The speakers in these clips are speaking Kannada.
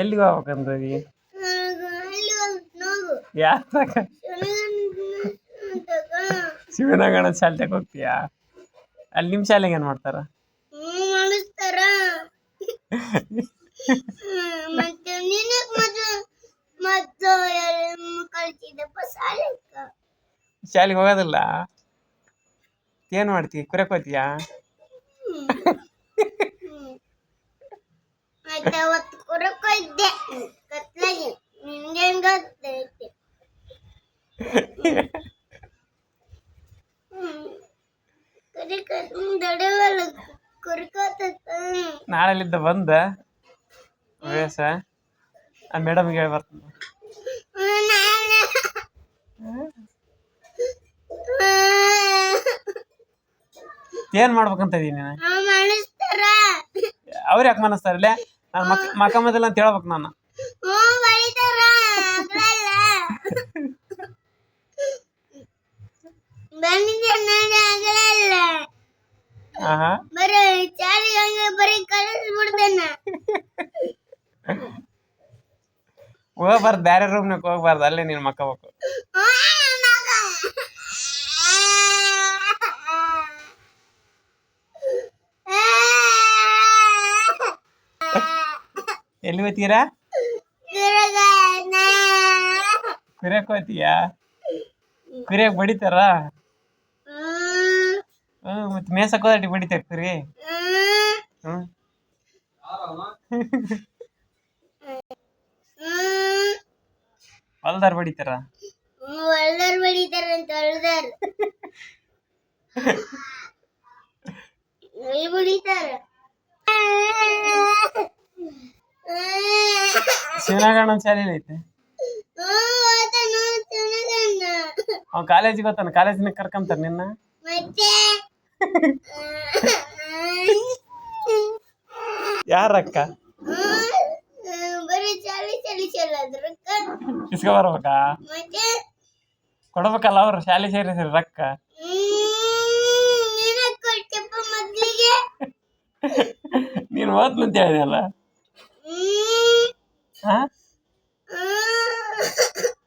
ಎಲ್ಲಿಗೆ ಹೋಗ್ಬೇಕಂದ್ರಿ ಶಿವನಗಣ ಶಾಲೆಗೆ ಹೋಗ್ತೀಯಾ? ಅಲ್ಲಿ ನಿಮ್ಮ ಶಾಲೆಗೆ ಏನು ಮಾಡ್ತಾರ? ಶಾಲೆಗೆ ಹೋಗೋದಿಲ್ಲ? ಏನು ಮಾಡ್ತೀಯ ಕುರಕ್ ಕೊರಕ ಇದ್ದೆ. ಕತ್ಲಾಗಿ ನಿಂಗೆ ಗೊತ್ತೈತೆ ನಾಳೆಲಿದ್ದ ಬಂದ ವೇಷ. ಆ ಮೇಡಮ್ ಹೇಳಿ ಬರ್ತೀನಿ ಏನ್ ಮಾಡ್ಬೇಕಂತ ಇದೀನಿ ಅವ್ರು ಯಾಕೆ ಮನಸ್ತಾರಲ್ಲೇ ನಾನು ಮಕ್ ಮಕ್ಕ ಮೊದಲ ಅಂತ ಹೇಳ್ಬೇಕು ನಾನು. ಆಹಾ. ಹೋಗ್ಬಾರ್ದು ಬ್ಯಾರೆ ರೂಮ್ನಾಗ ಹೋಗ್ಬಾರ್ದು ಅಲ್ಲೇ ನೀನು ಮಕ್ಕಬೇಕು. ಎಲ್ಲಿ ಹೋಗ್ತೀರಾ ಕುರಿಯಕ್ ಹೋಗ್ತೀಯಾ ಕುರಿಯಕ್ ಬಡಿತಾರ? ಹ್ಞೂ ಮತ್ತೆ ಮೇಸಕ್ ಹೋದಟ್ಟಿ ಬಡಿತಾರ ಕುರಿ? ಹ್ಞೂ ಹೊಲ್ದಾರ ಬಡಿತಾರ? ಎಲ್ಲಿ ಬಡಿತಾರ ಶಿವನಗಣ್ಣ ಶಾಲೆಯಲ್ಲಿ ಐತೆ. ಅವ್ನು ಕಾಲೇಜಿಗೆ ಹೋಗ್ತಾನೆ ಕಾಲೇಜಿನ ಕರ್ಕೊಂತಾರ ನಿನ್ನ? ಯಾರಕ್ಕ? ಇಸ್ಕೊ ಬರ್ಬೇಕಾ? ಕೊಡ್ಬೇಕಲ್ಲ ಅವ್ರು ಶಾಲೆ ಸೇರಿಸಿರಿ ರೊಕ್ಕ. ನೀನ ಕೊಡ್ತಪ್ಪ ಮೊದ್ಲಿಗೆ ನೀನು ಓದ್ ನನ್ ಹಾ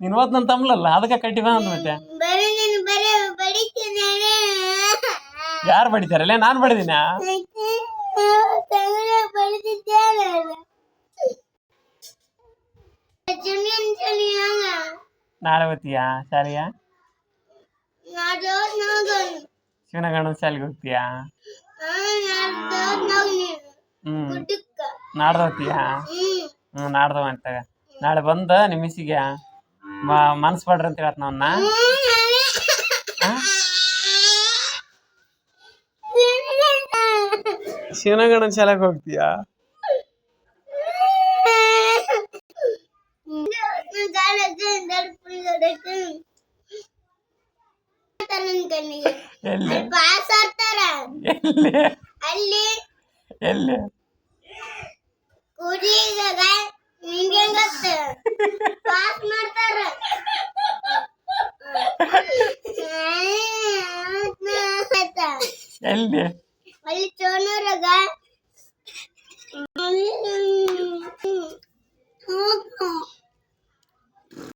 ನೀನು ಓದ್ನಂತ ಅಂಬ್ಲಲ್ಲ ಅದಕ್ಕೆ ಕಟ್ಟಿವ ಅಂದ್ಬಿಟ್ಟೆ ಯಾರು ಬಡಿತಾರಲ್ಲ ನಾನು ಬಡಿದಿನ? ನಾಳೆ ನಾಡೋದ್ ನೋಗನ್ ಶಿವನಗಣ್ಣನ ಶಾಲೆಗೆ ಹೋಗ್ತೀಯಾ? ಹ್ಮ್ ನಾಡ್ದು ಹೋಗ್ತೀಯಾ ಹ್ಞೂ ನಾಡ್ದವ ಅಂತ. ನಾಳೆ ಬಂದ ನಿಮ್ಮ ಮಿಸ್ಸಿಗೆ ಮನ್ಸು ಪಡ್ರಿ ಅಂತ ಹೇಳತ್ ನಾವನ್ನ ಶಿವನಗಣ್ಣನ ಶಾಲೆಗೆ ಹೋಗ್ತೀಯಾ? ಎಲ್ಲಿ? ಎಲ್ಲಿ? ಎಲ್ಲಿ? ಅಲ್ಲಿ ಚೋನೂರಾಗ. ಹೋಗ್ತಾ